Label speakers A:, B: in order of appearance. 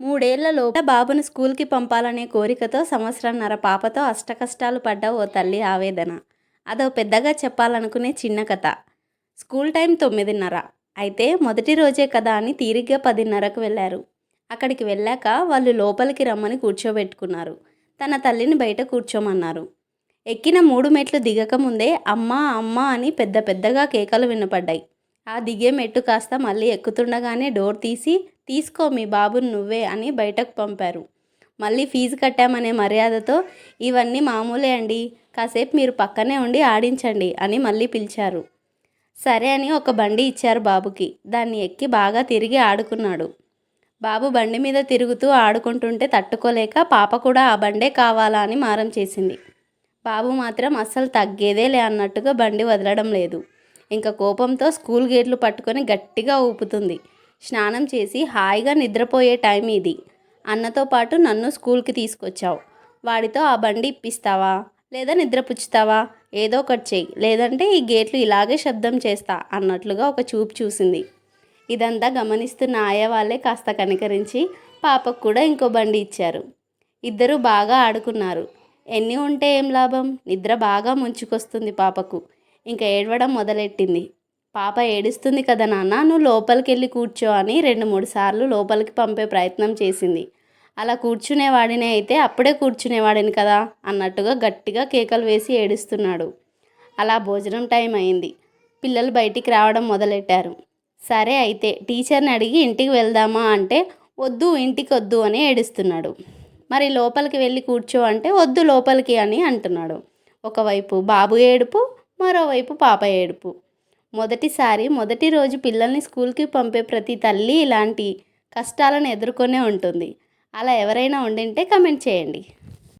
A: మూడేళ్ళలోపు బాబును స్కూల్కి పంపాలనే కోరికతో సంవత్సరంన్నర పాపతో అష్టకష్టాలు పడ్డ ఓ తల్లి ఆవేదన. అదో పెద్దగా చెప్పాలనుకునే చిన్న కథ. స్కూల్ టైం తొమ్మిదిన్నర. అయితే మొదటి రోజే కదా అని తీరిగ్గా పదిన్నరకు వెళ్ళారు అక్కడికి వెళ్ళాక వాళ్ళు లోపలికి రమ్మని కూర్చోబెట్టుకున్నారు. తన తల్లిని బయట కూర్చోమన్నారు. ఎక్కిన మూడు మెట్లు దిగక ముందే అమ్మా అమ్మ అని పెద్ద పెద్దగా కేకలు వినపడ్డాయి. ఆ దిగే మెట్టు కాస్త మళ్ళీ ఎక్కుతుండగానే డోర్ తీసి తీసుకో మీ బాబుని నువ్వే అని బయటకు పంపారు. మళ్ళీ ఫీజు కట్టామనే మర్యాదతో ఇవన్నీ మామూలే అండి కాసేపు మీరు పక్కనే ఉండి ఆడించండి అని మళ్ళీ పిలిచారు. సరే అని ఒక బండి ఇచ్చారు బాబుకి. దాన్ని ఎక్కి బాగా తిరిగి ఆడుకున్నాడు. బాబు బండి మీద తిరుగుతూ ఆడుకుంటుంటే తట్టుకోలేక పాప కూడా ఆ బండే కావాలా అని మారం చేసింది. బాబు మాత్రం అస్సలు తగ్గేదేలే అన్నట్టుగా బండి వదలడం లేదు. ఇంకా కోపంతో స్కూల్ గేట్లు పట్టుకొని గట్టిగా ఊపుతుంది. స్నానం చేసి హాయిగా నిద్రపోయే టైం ఇది. అన్నతో పాటు నన్ను స్కూల్కి తీసుకొచ్చావు. వాడితో ఆ బండి ఇప్పిస్తావా? లేదా నిద్రపుచ్చుతావా ఏదో ఒకటి చెయ్యి. లేదంటే ఈ గేట్లు ఇలాగే శబ్దం చేస్తా అన్నట్లుగా ఒక చూపు చూసింది. ఇదంతా గమనిస్తున్న ఆయా వాళ్ళే కాస్త కనికరించి పాపకు కూడా ఇంకో బండి ఇచ్చారు. ఇద్దరు బాగా ఆడుకున్నారు. ఎన్ని ఉంటే ఏం లాభం? నిద్ర బాగా ముంచుకొస్తుంది పాపకు. ఇంకా ఏడవడం మొదలెట్టింది. పాప ఏడుస్తుంది కదా నాన్న నువ్వు లోపలికి వెళ్ళి కూర్చో అని రెండు మూడు సార్లు లోపలికి పంపే ప్రయత్నం చేసింది. అలా కూర్చునేవాడినే అయితే అప్పుడే కూర్చునేవాడిని కదా అన్నట్టుగా గట్టిగా కేకలు వేసి ఏడుస్తున్నాడు. అలా భోజనం టైం అయింది. పిల్లలు బయటికి రావడం మొదలెట్టారు. సరే అయితే టీచర్ని అడిగి ఇంటికి వెళ్దామా అంటే వద్దు ఇంటికి వద్దు అని ఏడుస్తున్నాడు. మరి లోపలికి వెళ్ళి కూర్చో అంటే వద్దు లోపలికి అని అంటున్నాడు. ఒకవైపు బాబు ఏడుపు మరోవైపు పాప ఏడుపు. మొదటిసారి మొదటి రోజు పిల్లల్ని స్కూల్కి పంపే ప్రతి తల్లి ఇలాంటి కష్టాలను ఎదుర్కొనే ఉంటుంది. అలా ఎవరైనా ఉండింటే కమెంట్ చేయండి.